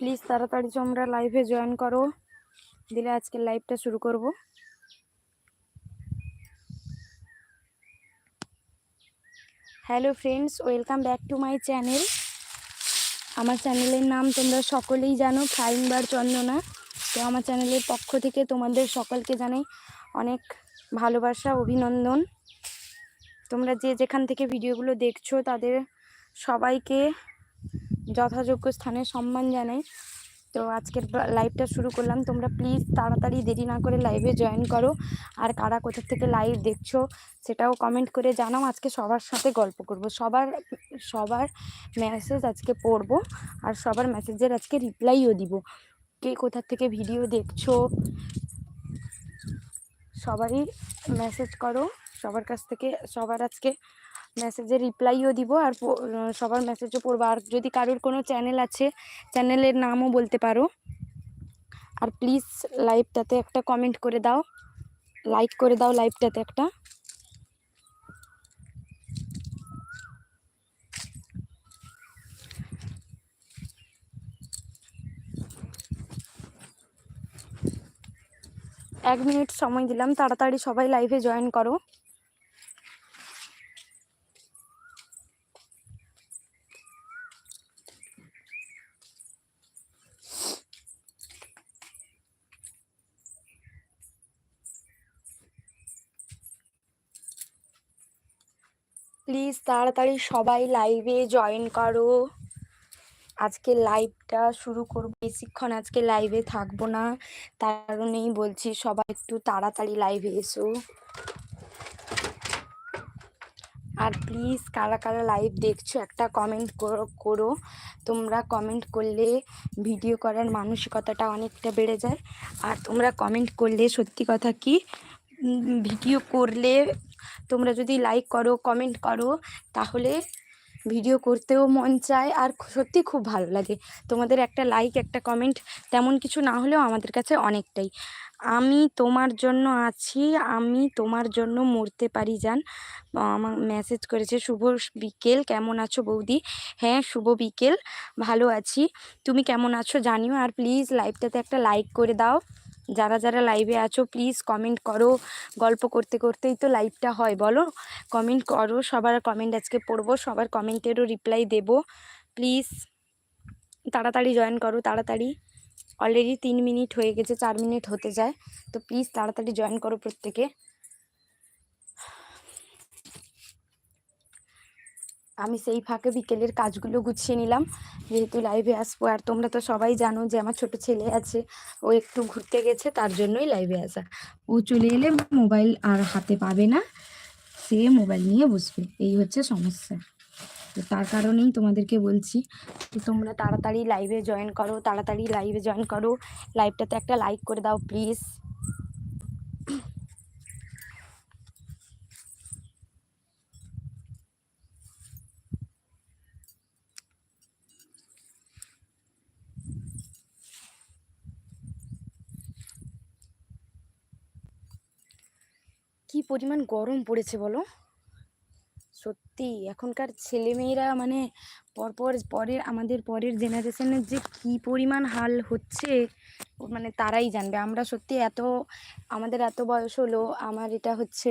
Please তাড়াতাড়ি তোমরা লাইভে জয়েন করো। দিলে আজকের লাইভটা শুরু করব। Hello friends welcome back to my channel আমার চ্যানেলের নাম তোমরা সকলেই জানো ফ্লাইং বার চন্দনা তো আমার চ্যানেলের পক্ষ থেকে তোমাদের সকলকে জানাই অনেক ভালোবাসা, অভিনন্দন। তোমরা যে যেখান থেকে ভিডিওগুলো দেখছ, তাদের সবাইকে যথাযোগ্য স্থানে সম্মান জানাই। তো আজকের লাইভটা শুরু করলাম। তোমরা প্লিজ তাড়াতাড়ি দেরি না করে লাইভে জয়েন করো। আর কারা কোথা থেকে লাইভ দেখছ সেটাও কমেন্ট করে জানাও। আজকে সবার সাথে গল্প করব। সবার সবার মেসেজ আজকে পড়ব আর সবার মেসেজের আজকে রিপ্লাইও দিব। কে কোথা থেকে ভিডিও দেখছ সবারই মেসেজ করো। সবার কাছ থেকে সবার আজকে মেসেজের রিপ্লাইও দিব আর সবার মেসেজও পড়ব। আর যদি কারোর কোনো চ্যানেল আছে চ্যানেলের নামও বলতে পারো। আর প্লিজ লাইভটাতে একটা কমেন্ট করে দাও। লাইক করে দাও লাইভটাতে একটা। এক মিনিট সময় দিলাম। তাড়াতাড়ি সবাই লাইভে জয়েন করো প্লিজ তাড়াতাড়ি সবাই লাইভে জয়েন করো। আজকে লাইভটা শুরু করব। বেশিক্ষণ আজকে লাইভে থাকব না। তার কারণেই বলছি সবাই একটু তাড়াতাড়ি লাইভে এসো। আর প্লিজ কারা কারা লাইভ দেখছ, একটা কমেন্ট করো তোমরা কমেন্ট করলে ভিডিও করার মানসিকতাটা অনেকটা বেড়ে যায়। আর তোমরা কমেন্ট করলে সত্যি কথা কি ভিডিও করলে তোমরা যদি লাইক করো কমেন্ট করো, তাহলে ভিডিও করতেও মন চায় আর সত্যি খুব ভালো লাগে। তোমাদের একটা লাইক একটা কমেন্ট তেমন কিছু না হলেও আমাদের কাছে অনেকটাই। আমি তোমার জন্য আছি, আমি তোমার জন্য মরতে পারি যান আমার মেসেজ করেছে, শুভ বিকেল, কেমন আছো বৌদি? হ্যাঁ শুভ বিকেল, ভালো আছি। তুমি কেমন আছো জানিও, আর প্লিজ লাইভটাতে একটা লাইক করে দাও। যারা যারা লাইভে আছো প্লিজ কমেন্ট করো। গল্প করতে, করতেই তো লাইভটা হয়, বলো। কমেন্ট করো, সবার কমেন্ট আজকে পড়ব, সবার কমেন্টেরও রিপ্লাই দেব। প্লিজ তাড়াতাড়ি জয়েন করো, তাড়াতাড়ি। অলরেডি তিন মিনিট হয়ে গেছে, চার মিনিট হতে যায়। তো প্লিজ তাড়াতাড়ি জয়েন করো প্রত্যেকে। আমি সেই ফাঁকে বিকেলের কাজগুলো গুছিয়ে নিলাম। যেহেতু লাইভে আসব, আর তোমরা তো সবাই জানো যে আমার ছোট ছেলে আছে, ও একটু ঘুরতে গেছে, তার জন্যই লাইভে আসা। ও চলে এলে মোবাইল আর হাতে পাবে না, সে মোবাইল নিয়ে বসবে। এই হচ্ছে সমস্যা। তো তার কারণেই তোমাদেরকে বলছি যে তোমরা তাড়াতাড়ি লাইভে জয়েন করো, তাড়াতাড়ি লাইভে জয়েন করো। লাইভটাতে একটা লাইক করে দাও প্লিজ কি পরিমাণ গরম পড়েছে বলো? সত্যি, এখনকার ছেলেমেয়েরা মানে পরপর পরের, আমাদের পরের জেনারেশনের যে কি পরিমাণ হাল হচ্ছে মানে তারাই জানবে। আমরা সত্যি এত, আমাদের এত বয়স হলো, আমার এটা হচ্ছে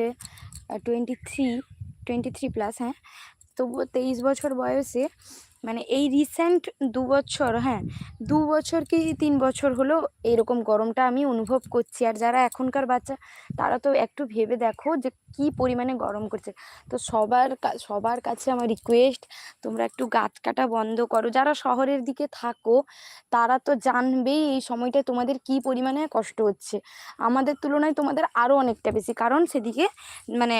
twenty three twenty three plus হ্যাঁ? তবুও তেইশ বছর বয়সে মানে এই রিসেন্ট দু বছর হ্যাঁ দু বছর কি তিন বছর হলো এরকম গরমটা আমি অনুভব করছি। আর যারা এখনকার বাচ্চা, তারা তো একটু ভেবে দেখো যে কি পরিমাণে গরম করছে। তো সবার সবার কাছে আমার রিকোয়েস্ট তোমরা একটু গাছ কাটা বন্ধ করো। যারা শহরের দিকে থাকো, তারা তো জানবেই এই সময়টায় তোমাদের কি পরিমাণে কষ্ট হচ্ছে। আমাদের তুলনায় তোমাদের আরও অনেকটা বেশি। কারণ সেদিকে মানে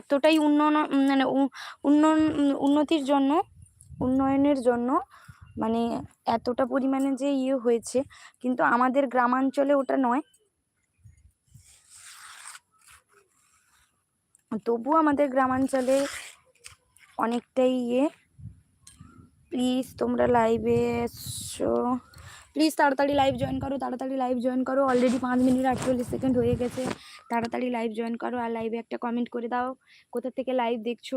এতটাই উন্নয়ন মানে উন্নয়ন, উন্নতির জন্য উন্নয়নের জন্য মানে এতটা পরিমাণে যে ইয়ে হয়েছে, কিন্তু আমাদের গ্রামাঞ্চলে ওটা নয়। তবুও আমাদের গ্রামাঞ্চলে অনেকটাই ইয়ে। প্লিজ তোমরা লাইভে এসো। প্লিজ তাড়াতাড়ি লাইভ জয়েন করো, তাড়াতাড়ি লাইভ জয়েন করো। অলরেডি পাঁচ মিনিট আটচল্লিশ সেকেন্ড হয়ে গেছে। তাড়াতাড়ি লাইভ জয়েন করো আর লাইভে একটা কমেন্ট করে দাও। কোথা থেকে লাইভ দেখছ?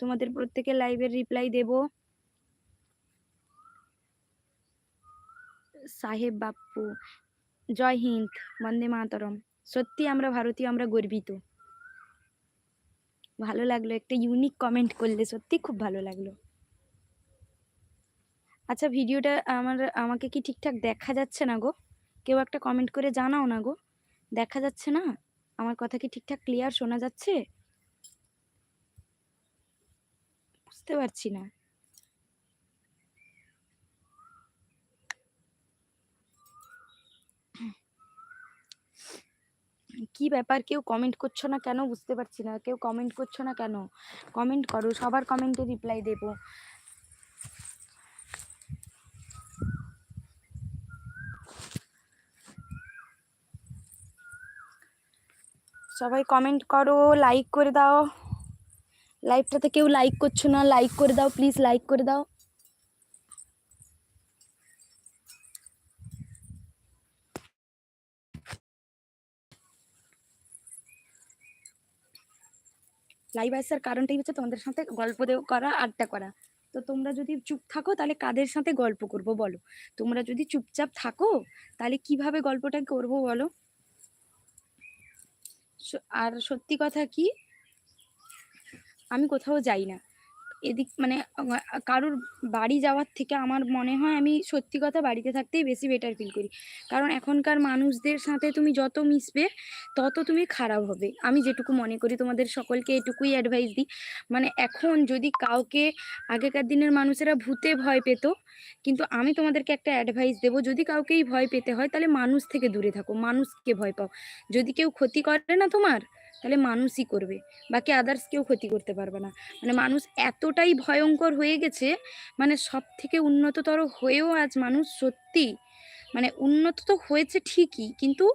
তোমাদের প্রত্যেকের লাইভের রিপ্লাই দেবো। সাহেব বাপ্পু, জয় হিন্দ, বন্দে মাতরম। সত্যি আমরা ভারতীয়, আমরা গর্বিত। ভালো লাগল, একটা ইউনিক কমেন্ট করলে, সত্যি খুব ভালো লাগল। আচ্ছা ভিডিওটা আমার, আমাকে কি ঠিকঠাক দেখা যাচ্ছে না গো? কেউ একটা কমেন্ট করে জানাও না গো? দেখা যাচ্ছে না? আমার কথা কি ঠিকঠাক ক্লিয়ার শোনা যাচ্ছে? বুঝতে পারছি না। কি ব্যাপার? কেউ কমেন্ট করছ না কেন? বুঝতে পারছি না। কেউ কমেন্ট করছ না কেন? কমেন্ট করো, সবার কমেন্টে রিপ্লাই দেবো। সবাই কমেন্ট করো লাইক করে দাও। লাইভটাতে কেউ লাইক করছ না লাইক করে দাও প্লিজ লাইক করে দাও। লাইভ আসার কারণটাই হচ্ছে তোমাদের সাথে গল্প করা, আড্ডা করা। তো তোমরা যদি চুপ থাকো, তাহলে কাদের সাথে গল্প করব বলো? তোমরা যদি চুপচাপ থাকো, তাহলে কীভাবে গল্পটা করব বলো? আর সত্যি কথা কি? আমি কোথাও যাই না। এদিক মানে কারোর বাড়ি যাওয়ার থেকে আমার মনে হয় আমি সত্যি কথা বাড়িতে থাকতেই বেশি বেটার ফিল করি। কারণ এখনকার মানুষদের সাথে তুমি যত মিশবে, তত তুমি খারাপ হবে। আমি যেটুকু মনে করি তোমাদের সকলকে এটুকুই অ্যাডভাইস দিই। মানে এখন যদি কাউকে আগেকার দিনের মানুষেরা ভূতে ভয় পেত, কিন্তু আমি তোমাদেরকে একটা অ্যাডভাইস দেবো, যদি কাউকেই ভয় পেতে হয় তাহলে মানুষ থেকে দূরে থাকো, মানুষকে ভয় পাও। যদি কেউ ক্ষতি করে না তোমার তাহলে মানুষই করবে। বাকি আদার্স কেউ ক্ষতি করতে পারবে না। মানে মানুষ এতটাই ভয়ঙ্কর হয়ে গেছে মানে সব থেকে উন্নততর হয়েও আজ মানুষ সত্যি মানে উন্নত তো হয়েছে ঠিকই, কিন্তু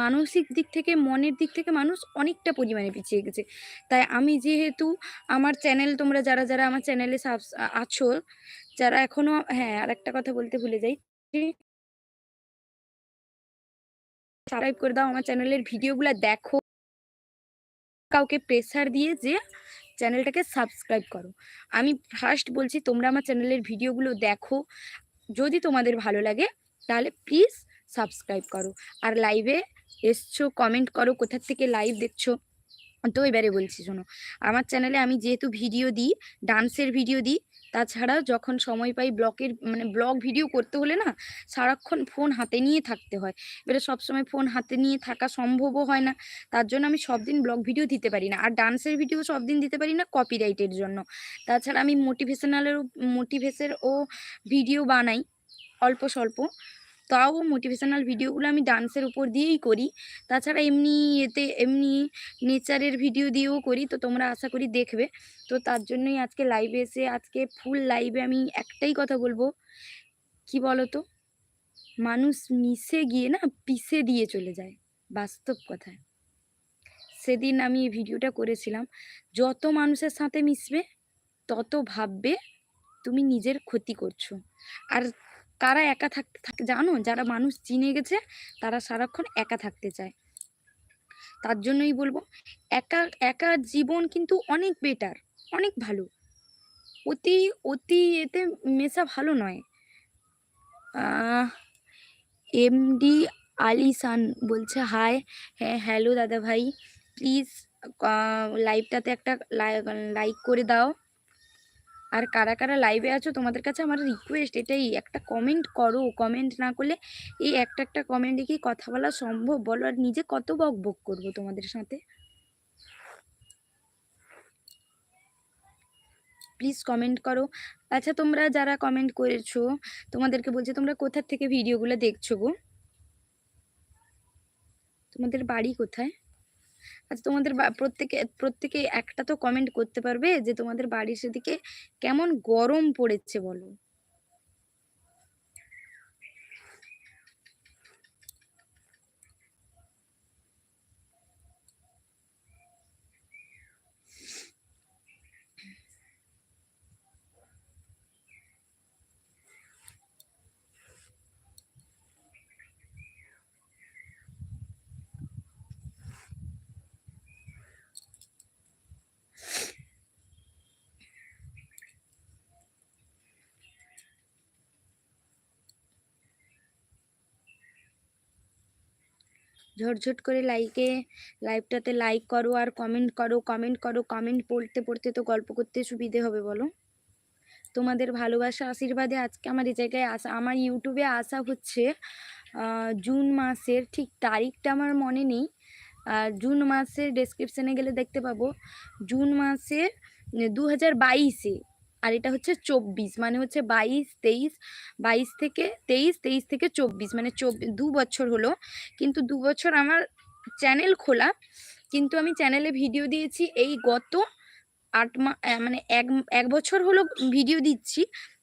মানসিক দিক থেকে, মনের দিক থেকে মানুষ অনেকটা পরিমাণে পিছিয়ে গেছে। তাই আমি যেহেতু আমার চ্যানেল তোমরা যারা যারা আমার চ্যানেলে আছো, যারা এখনও হ্যাঁ আর একটা কথা বলতে ভুলে যাই। সাবস্ক্রাইব করে দাও আমার চ্যানেলের ভিডিওগুলো দেখো। কাউকে প্রেসার দিয়ে যে চ্যানেলটাকে সাবস্ক্রাইব করো। আমি ফার্স্ট বলছি, তোমরা আমার চ্যানেলের ভিডিওগুলো দেখো। যদি তোমাদের ভালো লাগে, তাহলে প্লিজ সাবস্ক্রাইব করো। আর লাইভে এসছো কমেন্ট করো কোথার থেকে লাইভ দেখছ? তো এবারে বলছি, শোনো, আমার চ্যানেলে আমি যেহেতু ভিডিও দিই ডান্সের ভিডিও দিই তাছাড়া যখন সময় পাই ব্লকের মানে ব্লগ ভিডিও করতে হলে না সারাক্ষণ ফোন হাতে নিয়ে থাকতে হয়। এবারে সবসময় ফোন হাতে নিয়ে থাকা সম্ভবও হয় না। তার জন্য আমি সব দিন ব্লগ ভিডিও দিতে পারি না। আর ডান্সের ভিডিও সব দিন দিতে পারি না কপিরাইটের জন্য। তাছাড়া আমি মোটিভেশনালের মোটিভেশের ও ভিডিও বানাই অল্প স্বল্প। তাও মোটিভেশনাল ভিডিওগুলো আমি ডান্সের উপর দিয়েই করি। তাছাড়া এমনি এতে, এমনি নেচারের ভিডিও দিয়েও করি, তো তোমরা আশা করি দেখবে। তো তার জন্যই আজকে লাইভে এসে, আজকে ফুল লাইভে আমি একটাই কথা বলব। কি বলতো? মানুষ মিশে গিয়ে না পিষে দিয়ে চলে যায়, বাস্তব কথায়। সেদিন আমি এই ভিডিওটা করেছিলাম। যত মানুষের সাথে মিশবে, তত ভাববে তুমি নিজের ক্ষতি করছ। আর কারা একা থাকতে থাকে, জানো? যারা মানুষ চিনে গেছে, তারা সারাক্ষণ একা থাকতে চায়। তার জন্যই বলব, একা একা জীবন কিন্তু অনেক বেটার অনেক ভালো। অতি অতি এতে মেশা ভালো নয়। এমডি আলিসান বলছে, হাই হ্যাঁ হ্যালো দাদা ভাই প্লিজ লাইভটাতে একটা লাইক করে দাও। আর কারা কারা লাইভে আছো, তোমাদের কাছে আমার রিকোয়েস্ট এটাই, একটা কমেন্ট করো। কমেন্ট না করলে এই একটা একটা কমেন্টে কি কথা বলা সম্ভব? বলো, আর নিজে কত বক বক করব তোমাদের সাথে? প্লিজ কমেন্ট করো। আচ্ছা তোমরা যারা কমেন্ট করেছ, তোমাদেরকে বলছি, তোমরা কোথার থেকে ভিডিওগুলো দেখছ গো? তোমাদের বাড়ি কোথায়? আচ্ছা তোমাদের প্রত্যেকে প্রত্যেকে একটা তো কমেন্ট করতে পারবে যে তোমাদের বাড়ির সেদিকে কেমন গরম পড়েছে বলো। ঝটঝট করে লাইকে লাইভটাতে লাইক করো আর কমেন্ট করো কমেন্ট করো কমেন্ট পড়তে পড়তে তো গল্প করতে সুবিধে হবে বলো। তোমাদের ভালোবাসা আশীর্বাদে আজকে আমার এই জায়গায় আসা, আমার ইউটিউবে আসা হচ্ছে জুন মাসের ঠিক তারিখটা আমার মনে নেই। আর জুন মাসের ডেসক্রিপশানে গেলে দেখতে পাবো। জুন মাসের দু হাজার বাইশে আর এটা হচ্ছে চব্বিশ মানে হচ্ছে বাইশ, তেইশ, বাইশ থেকে তেইশ তেইশ থেকে চব্বিশ মানে চব্বিশ দু বছর হলো। কিন্তু দু বছর আমার চ্যানেল খোলা, কিন্তু আমি চ্যানেলে ভিডিও দিয়েছি এই গত আট মা মানে এক এক বছর হলো ভিডিও দিচ্ছি,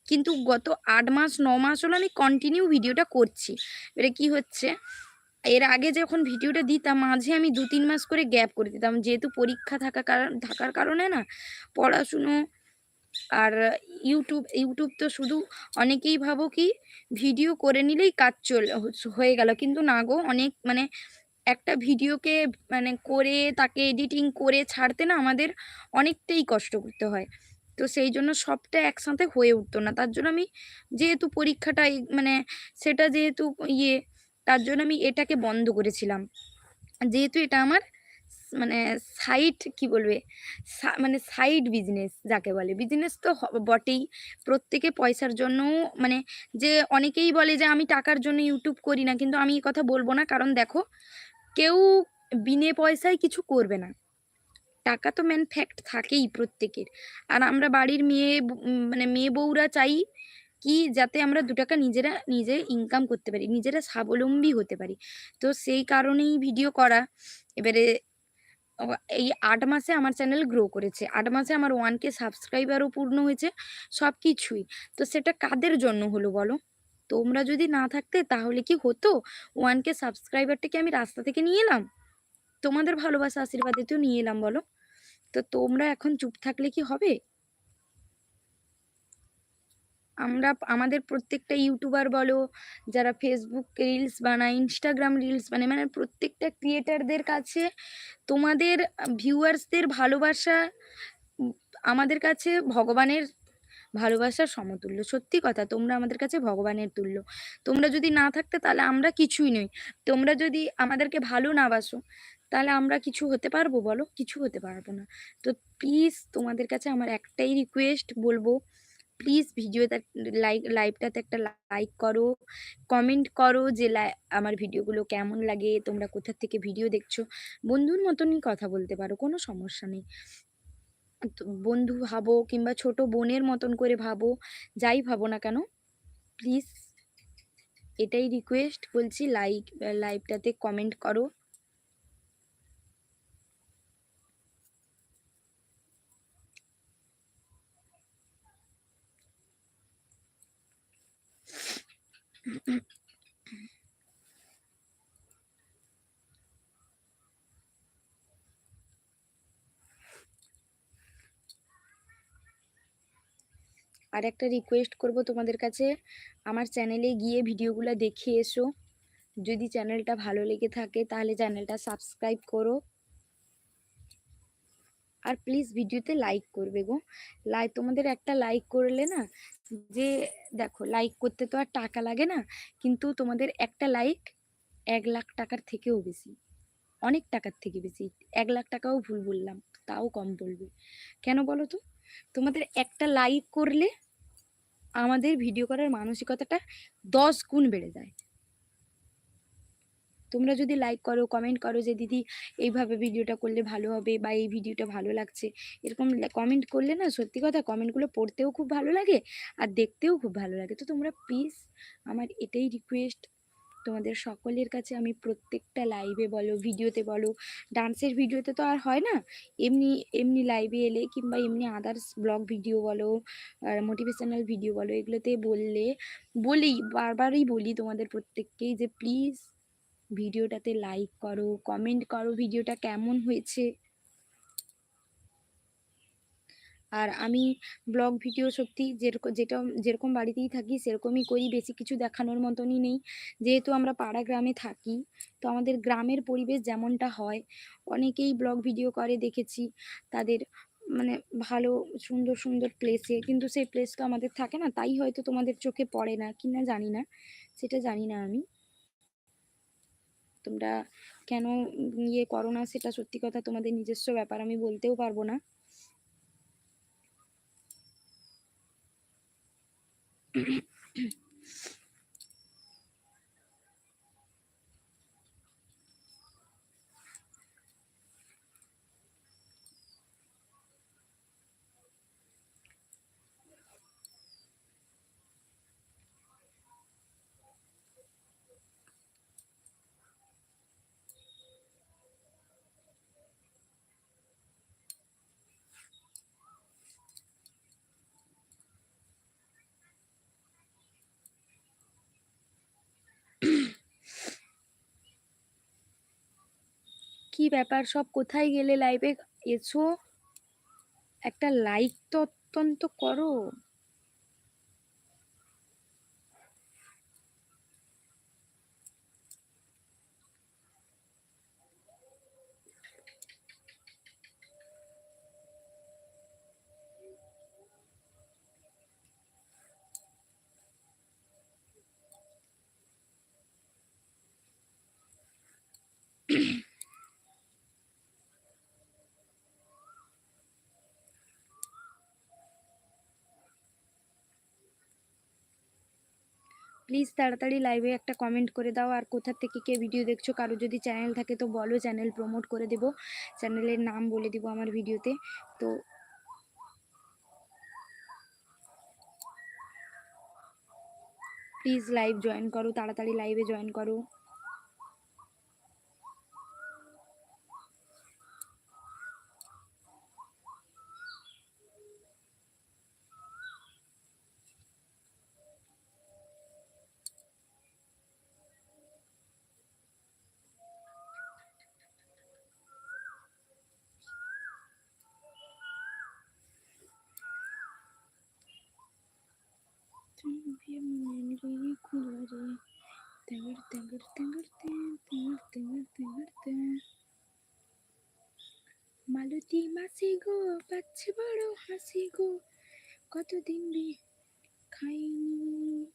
কিন্তু গত আট মাস, ন মাস হলো আমি কন্টিনিউ ভিডিওটা করছি। এবারে কি হচ্ছে, এর আগে যখন ভিডিওটা দিতাম, মাঝে আমি দু তিন মাস করে গ্যাপ করে দিতাম। যেহেতু পরীক্ষা থাকা কারণ থাকার কারণে না, পড়াশুনো আর ইউটিউব ইউটিউব তো শুধু অনেকেই ভাবো কি ভিডিও করে নিলেই কাজ চল, হয়ে গেল। কিন্তু না গো, অনেক মানে একটা ভিডিওকে মানে করে, তাকে এডিটিং করে ছাড়তে না আমাদের অনেকটাই কষ্ট করতে হয়। তো সেই জন্য সবটা একসাথে হয়ে উঠতো না। তার জন্য আমি যেহেতু পরীক্ষাটা মানে সেটা যেহেতু ইয়ে তার জন্য আমি এটাকে বন্ধ করেছিলাম। যেহেতু এটা আমার মানে সাইড কি বলবে? মানে সাইড বিজনেস যাকে বলে। বিজনেস তো বটেই। প্রত্যেকে পয়সার জন্য মানে যে অনেকেই বলে যে আমি টাকার জন্য ইউটিউব করি না, কিন্তু আমি এই কথা বলব না। কারণ দেখো, কেউ বিনে পয়সায় কিছু করবে না। টাকা তো ম্যান ফ্যাক্ট থাকেই প্রত্যেকের। আর আমরা বাড়ির মেয়ে মানে মেয়ে বউরা চাই কি যাতে আমরা দু টাকা নিজেরা, নিজে ইনকাম করতে পারি, নিজেরা স্বাবলম্বী হতে পারি। তো সেই কারণেই ভিডিও করা। এবারে এই আট মাসে আমার চ্যানেল গ্রো করেছে। আট মাসে আমার ওয়ান কে সাবস্ক্রাইবারও পূর্ণ হয়েছে সব কিছুই তো সেটা কাদের জন্য হলো বলো? তোমরা যদি না থাকতে তাহলে কি হতো? ওয়ান কে সাবস্ক্রাইবারটাকে আমি রাস্তা থেকে নিয়ে এলাম? তোমাদের ভালোবাসা আশীর্বাদে তো নিয়ে এলাম বলো? তো তোমরা এখন চুপ থাকলে কি হবে? আমরা আমাদের প্রত্যেকটা ইউটিউবার বলো, যারা ফেসবুক রিলস বানায় ইনস্টাগ্রাম রিলস বানায় মানে প্রত্যেকটা ক্রিয়েটারদের কাছে তোমাদের ভিউয়ার্সদের ভালোবাসা আমাদের কাছে ভগবানের ভালোবাসার সমতুল্য। সত্যি কথা, তোমরা আমাদের কাছে ভগবানের তুল্য। তোমরা যদি না থাকতে তাহলে আমরা কিছুই নই। তোমরা যদি আমাদেরকে ভালো না বাসো, তাহলে আমরা কিছু হতে পারব বলো? কিছু হতে পারব না। তো প্লিজ তোমাদের কাছে আমার একটাই রিকোয়েস্ট বলব প্লিজ ভিডিওতে লাইক লাইভটাতে একটা লাইক করো কমেন্ট করো যে আমার ভিডিওগুলো কেমন লাগে, তোমরা কোথা থেকে ভিডিও দেখছ। বন্ধুর মতনই কথা বলতে পারো, কোনো সমস্যা নেই। বন্ধু ভাবো কিংবা ছোট বোনের মতন করে ভাবো, যাই ভাবো না কেন প্লিজ এটাই রিকোয়েস্ট বলছি লাইক লাইভটাতে কমেন্ট করো। আর একটা রিকোয়েস্ট করব তোমাদের কাছে। আমার চ্যানেলে গিয়ে ভিডিওগুলো দেখে এসো। যদি চ্যানেলটা ভালো লেগে থাকে, তাহলে চ্যানেলটা সাবস্ক্রাইব করো। আর প্লিজ ভিডিওতে লাইক করবে গো। লাইক তোমাদের একটা লাইক করলে না, যে দেখো লাইক করতে তো আর টাকা লাগে না, কিন্তু তোমাদের একটা লাইক এক লাখ টাকার থেকেও বেশি, অনেক টাকার থেকে বেশি। এক লাখ টাকাও ভুল বললাম, তাও কম বলবে। কেন বলো তো? তোমাদের একটা লাইক করলে আমাদের ভিডিও করার মানসিকতাটা দশ গুণ বেড়ে যায়। তোমরা যদি লাইক করো কমেন্ট করো যে, দিদি, এইভাবে ভিডিওটা করলে ভালো হবে বা এই ভিডিওটা ভালো লাগছে। এরকম কমেন্ট করলে না, সত্যি কথা কমেন্টগুলো পড়তেও খুব ভালো লাগে আর দেখতেও খুব ভালো লাগে। তো তোমরা প্লিজ আমার এটাই রিকোয়েস্ট তোমাদের সকলের কাছে আমি প্রত্যেকটা লাইভে বলো ভিডিওতে বলো ডান্সের ভিডিওতে তো আর হয় না, এমনি এমনি লাইভে এলে কিংবা এমনি আদার্স ব্লগ ভিডিও বলো, আর মোটিভেশনাল ভিডিও বলো, এগুলোতে বললে, বলি, বারবারই বলি তোমাদের প্রত্যেককেই যে প্লিজ ভিডিওটাতে লাইক করো কমেন্ট করো ভিডিওটা কেমন হয়েছে। আর আমি ব্লগ ভিডিও সত্যি যেরকম যেটা যেরকম বাড়িতেই থাকি সেরকমই করি, বেশি কিছু দেখানোর মতনই নেই। যেহেতু আমরা পাড়া গ্রামে থাকি, তো আমাদের গ্রামের পরিবেশ যেমনটা হয়, অনেকেই ব্লগ ভিডিও করে, দেখেছি তাদের মানে ভালো, সুন্দর সুন্দর প্লেসে কিন্তু সেই প্লেস তো আমাদের থাকে না, তাই হয়তো তোমাদের চোখে পড়ে না কি না জানি না, সেটা জানি না আমি। তোমরা কেন ইয়ে করো না সেটা সত্যি কথা তোমাদের নিজস্ব ব্যাপার, আমি বলতেও পারব না। কি ব্যাপার? সব কোথায় গেলে লাইভে এসো। একটা লাইক তো অত্যন্ত করো। প্লিজ তাড়াতাড়ি লাইভে একটা কমেন্ট করে দাও, আর কোথা থেকে কে ভিডিও দেখছ, কারও যদি চ্যানেল থাকে তো বলো চ্যানেল প্রমোট করে দেবো চ্যানেলের নাম বলে দেব আমার ভিডিওতে তো প্লিজ লাইভ জয়েন করো, তাড়াতাড়ি লাইভে জয়েন করো। মালতী মাসি গো পাচ্ছে বড় হাসি গো কতদিন বি খাইনি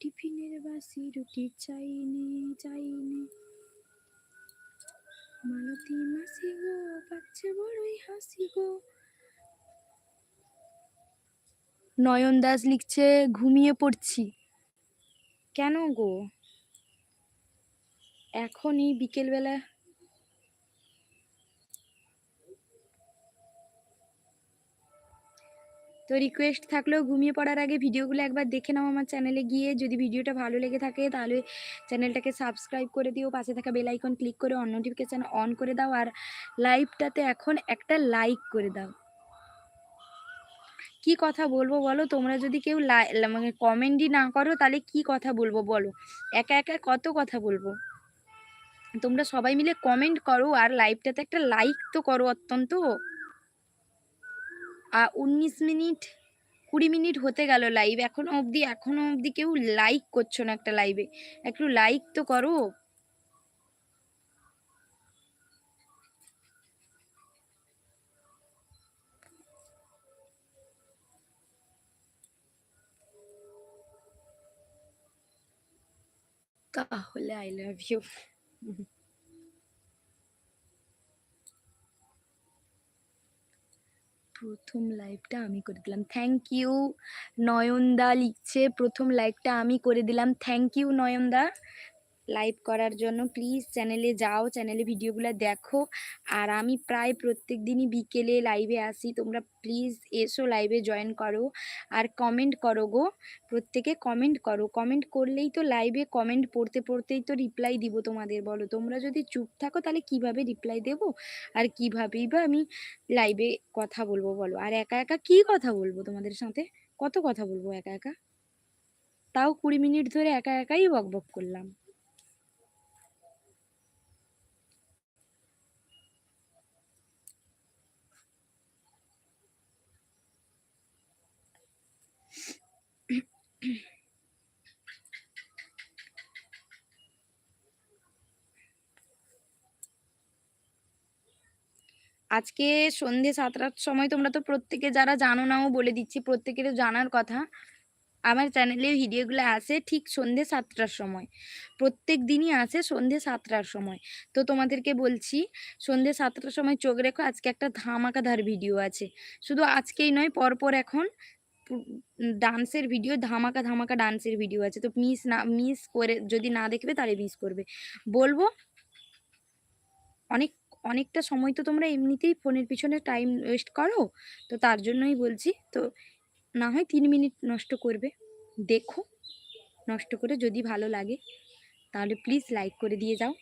টিফিনের বাসি রুটি চাইনি চাইনি মালতী মাসি গো পাচ্ছে বড়ই হাসি গো। নয়ন দাস লিখছে, ঘুমিয়ে পড়ছি। কেন গো? এখনই বিকেলবেলা তো রিকোয়েস্ট থাকলেও ঘুমিয়ে পড়ার আগে ভিডিওগুলো একবার দেখে নাও আমার চ্যানেলে গিয়ে। যদি ভিডিওটা ভালো লেগে থাকে, তাহলে চ্যানেলটাকে সাবস্ক্রাইব করে দিও। পাশে থাকা বেল আইকন ক্লিক করে অন নোটিফিকেশান অন করে দাও। আর লাইভটাতে এখন একটা লাইক করে দাও। কি কথা বলব বলো? তোমরা যদি কেউ মানে কমেন্টই না করো, তাহলে কি কথা বলব বলো? একা একা কত কথা বলব? তোমরা সবাই মিলে কমেন্ট করো, আর লাইভটাতে একটা লাইক তো করো অত্যন্ত। আর উনিশ মিনিট, কুড়ি মিনিট হতে গেল লাইভ এখনও অবধি এখনও অবধি কেউ লাইক করছ না একটা লাইভে একটু লাইক তো করো। তাহলে আই লাভ ইউ। প্রথম লাইভটা আমি করে দিলাম। Thank you. নয়নদা লিখছে, প্রথম লাইভটা আমি করে দিলাম। Thank you, নয়নদা। লাইভ করার জন্য প্লিজ চ্যানেলে যাও চ্যানেলে ভিডিওগুলো দেখো। আর আমি প্রায় প্রত্যেক দিনই বিকেলে লাইভে আসি, তোমরা প্লিজ এসো লাইভে জয়েন করো। আর কমেন্ট করো গো, প্রত্যেকে কমেন্ট করো। কমেন্ট করলেই তো লাইভে কমেন্ট পড়তে পড়তেই তো রিপ্লাই দিব তোমাদের, বলো। তোমরা যদি চুপ থাকো, তাহলে কীভাবে রিপ্লাই দেব? আর কীভাবেই বা আমি লাইভে কথা বলব, বলো। আর একা একা কি কথা বলব তোমাদের সাথে? কত কথা বলব একা একা? তাও কুড়ি মিনিট ধরে একা একাই বক বক করলাম। আজকে সন্ধে সাতটার সময় তোমরা তো প্রত্যেকে যারা জানো নাও বলে দিচ্ছি প্রত্যেকের জানার কথা। আমার চ্যানেলে ভিডিওগুলো আসে ঠিক সন্ধে সাতটার সময়। প্রত্যেক দিনই আসে সন্ধে সাতটার সময়। তো তোমাদেরকে বলছি, সন্ধে সাতটার সময় চোখ রেখো, আজকে একটা ধামাকাধার ভিডিও আছে। শুধু আজকেই নয়, পরপর এখন ডান্সের ভিডিও ধামাকা ধামাকা ডান্সের ভিডিও আছে। তো মিস না মিস করে যদি না দেখবে তাহলে মিস করবে। বলব, অনেক অনেকটা সময় তো তোমরা এমনিতেই ফোনের পিছনে টাইম ওয়েস্ট করো, তো তার জন্যই বলছি, তো না হয় তিন মিনিট নষ্ট করবে। দেখো, নষ্ট করে যদি ভালো লাগে, তাহলে প্লিজ লাইক করে দিয়ে যাও।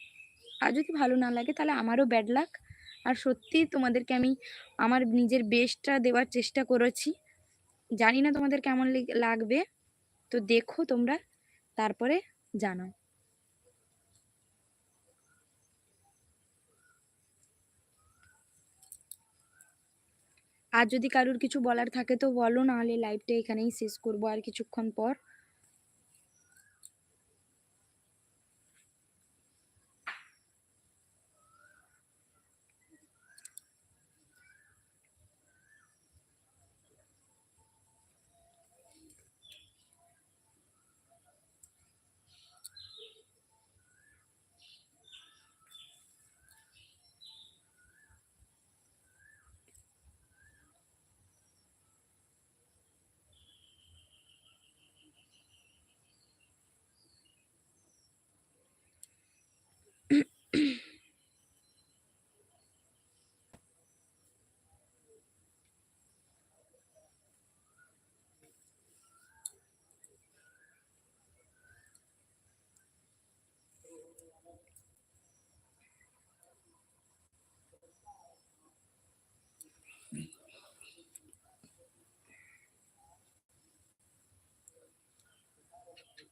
আর যদি ভালো না লাগে, তাহলে আমারও ব্যাড লাক আর সত্যি তোমাদেরকে আমি আমার নিজের বেস্টটা দেওয়ার চেষ্টা করেছি। জানি না তোমাদের কেমন লাগবে, তো দেখো তোমরা, তারপরে জানাও। আর যদি কারুর কিছু বলার থাকে তো বলো, নাহলে লাইভটা এখানেই শেষ করব আর কিছুক্ষণ পর।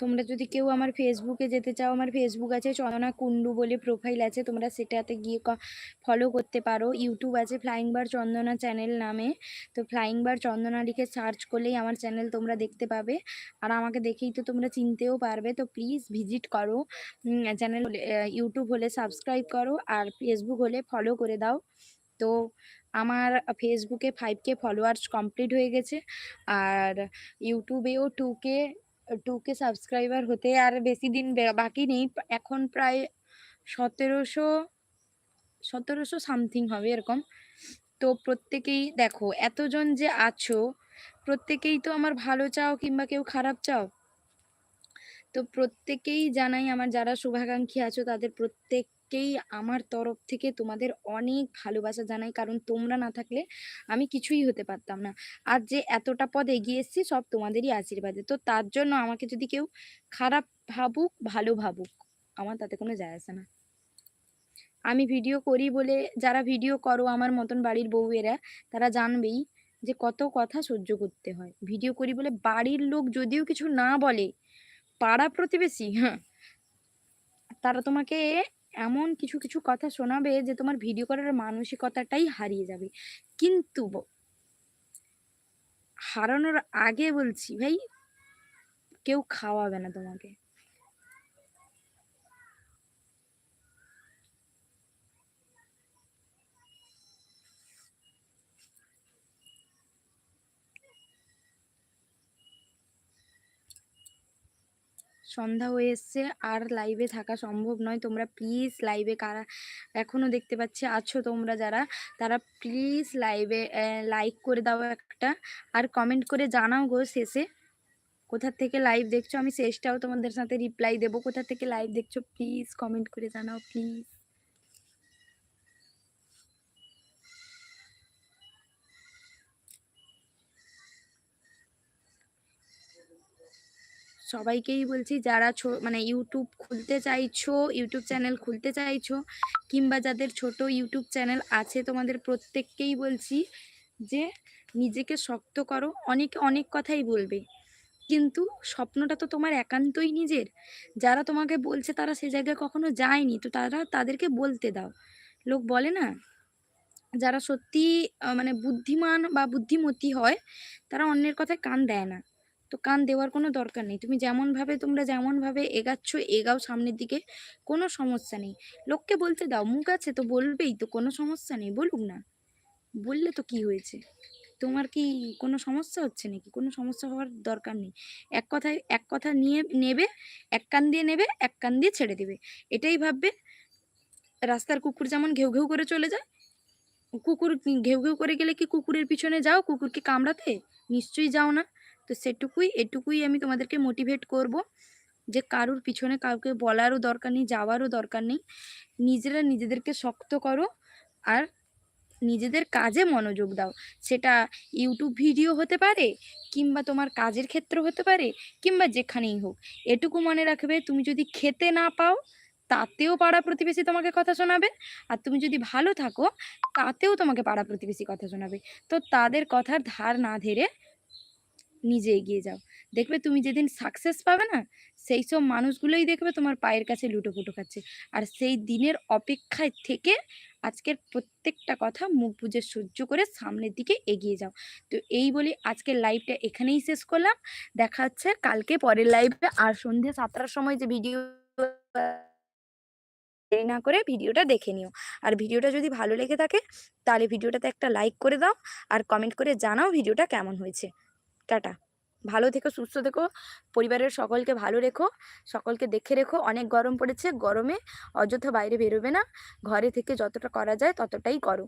তোমরা যদি কেউ আমার ফেসবুকে যেতে চাও, আমার ফেসবুক আছে চন্দনা কুন্ডু বলে প্রোফাইল আছে, তোমরা সেটাতে গিয়ে ফলো করতে পারো। ইউটিউব আছে ফ্লাইং বার চন্দনা চ্যানেল নামে। তো ফ্লাইং বার চন্দনা লিখে সার্চ করলেই আমার চ্যানেল তোমরা দেখতে পাবে। আর আমাকে দেখেই তো তোমরা চিনতেও পারবে। তো প্লিজ ভিজিট করো। চ্যানেল ইউটিউব হলে সাবস্ক্রাইব করো আর ফেসবুক হলে ফলো করে দাও। তো আমার ফেসবুকে ফাইভ কে ফলোয়ার্স কমপ্লিট হয়ে গেছে। আর ইউটিউবেও two K two K subscriber হতে আর বেশি দিন বাকি নেই। এখন প্রায় সতেরোশো সতেরোশো সামথিং হবে এরকম। তো প্রত্যেকেই দেখো, এতজন যে আছো, প্রত্যেকেই তো আমার ভালো চাও কিংবা কেউ খারাপ চাও। তো প্রত্যেকেই জানাই আমার যারা শুভাকাঙ্ক্ষী আছো, তাদের প্রত্যেক প্রত্যেককেই আমার তরফ থেকে তোমাদের অনেক ভালোবাসা জানাই। কারণ তোমরা না থাকলে আমি কিছুই হতে পারতাম না। আর যে এতটা পদ এগিয়ে এসেছি, সব তোমাদেরই আশীর্বাদে। তো তার জন্য আমাকে যদি কেউ খারাপ ভাবুক, ভালো ভাবুক, আমার তাতে কোনো যায় আসে না। আমি ভিডিও করি বলে যারা ভিডিও করো, আমার মতন বাড়ির বউয়েরা, তারা জানবেই যে কত কথা সহ্য করতে হয়। ভিডিও করি বলে বাড়ির লোক যদিও কিছু না বলে, পাড়া প্রতিবেশী হ্যাঁ তারা তোমাকে এমন কিছু কিছু কথা শোনাবে যে তোমার ভিডিও করার মানসিকতাটাই হারিয়ে যাবে। কিন্তু হারানোর আগে বলছি ভাই, কেউ খাওয়াবে না তোমাকে। সন্ধ্যা হয়ে এসছে। আর লাইভে থাকা সম্ভব নয়। তোমরা প্লিজ লাইভে কারা এখনও দেখতে পাচ্ছি, আছো তোমরা যারা, তারা প্লিজ লাইভে লাইক করে দাও একটা। আর কমেন্ট করে জানাও গো শেষে, কোথা থেকে লাইভ দেখছ? আমি শেষটাও তোমাদের সাথে রিপ্লাই দেবো। কোথা থেকে লাইভ দেখছ? প্লিজ কমেন্ট করে জানাও প্লিজ সবাইকেই বলছি, যারা মানে ইউটিউব খুলতে চাইছো ইউটিউব চ্যানেল খুলতে চাইছো, কিংবা যাদের ছোট ইউটিউব চ্যানেল আছে তোমাদের প্রত্যেককেই বলছি যে, নিজেকে শক্ত করো। অনেকে অনেক কথাই বলবে, কিন্তু স্বপ্নটা তো তোমার একান্তই নিজের। যারা তোমাকে বলছে তারা সে জায়গায় কখনো যায়নি, তো তারা তাদেরকে বলতে দাও। লোক বলে না, যারা সত্যি মানে বুদ্ধিমান বা বুদ্ধিমতী হয়, তারা অন্যের কথায় কান দেয় না। তো কান দেওয়ার কোনো দরকার নেই। তুমি যেমনভাবে তোমরা যেমনভাবে এগাচ্ছ, এগাও সামনের দিকে, কোনো সমস্যা নেই। লোককে বলতে দাও, মুখ আছে তো বলবেই তো, কোনো সমস্যা নেই, বলুক না। বললে তো কি হয়েছে? তোমার কি কোনো সমস্যা হচ্ছে নাকি? কোনো সমস্যা হওয়ার দরকার নেই। এক কথায়, এক কথা নিয়ে নেবে, এক কান দিয়ে নেবে, এক কান দিয়ে ছেড়ে দেবে। এটাই ভাববে, রাস্তার কুকুর যেমন ঘেউ ঘেউ করে চলে যায়, কুকুর ঘেউ ঘেউ করে গেলে কি কুকুরের পিছনে যাও? কুকুরকে কামড়াতে? নিশ্চয়ই যাও না। তো সেটুকুই, এটুকুই আমি তোমাদেরকে মোটিভেট করব যে কারুর পিছনে কাউকে বলারও দরকার নেই, যাওয়ারও দরকার নেই। নিজেরা নিজেদেরকে শক্ত করো আর নিজেদের কাজে মনোযোগ দাও। সেটা ইউটিউব ভিডিও হতে পারে কিংবা তোমার কাজের ক্ষেত্র হতে পারে কিংবা যেখানেই হোক। এটুকু মনে রাখবে, তুমি যদি খেতে না পাও, তাতেও পাড়া প্রতিবেশী তোমাকে কথা শোনাবে আর তুমি যদি ভালো থাকো, তাতেও তোমাকে পাড়া প্রতিবেশী কথা শোনাবে। তো তাদের কথার ধার না ধরে নিজে এগিয়ে যাও। দেখবে তুমি যেদিন সাকসেস পাবে না, সেই সব মানুষগুলোই দেখবে তোমার পায়ের কাছে লুটো লুটোপুটো খাচ্ছে। আর সেই দিনের অপেক্ষায় থেকে আজকের প্রত্যেকটা কথা মুখ বুজে সহ্য করে সামনের দিকে এগিয়ে যাও। তো এই বলি আজকের লাইভটা এখানেই শেষ করলাম। দেখা হচ্ছে কালকে পরের লাইভে আর সন্ধ্যে সাতটার সময় যে ভিডিও দেরি না করে ভিডিওটা দেখে নিও। আর ভিডিওটা যদি ভালো লেগে থাকে, তাহলে ভিডিওটাতে একটা লাইক করে দাও। আর কমেন্ট করে জানাও ভিডিওটা কেমন হয়েছে। টাটা। ভালো থেকো, সুস্থ থেকো, পরিবারের সকলকে ভালো রেখো, সকলকে দেখে রেখো, অনেক গরম পড়েছে, গরমে অযথা বাইরে বেরোবে না, ঘরে থেকে যতটা করা যায় ততটাই করো।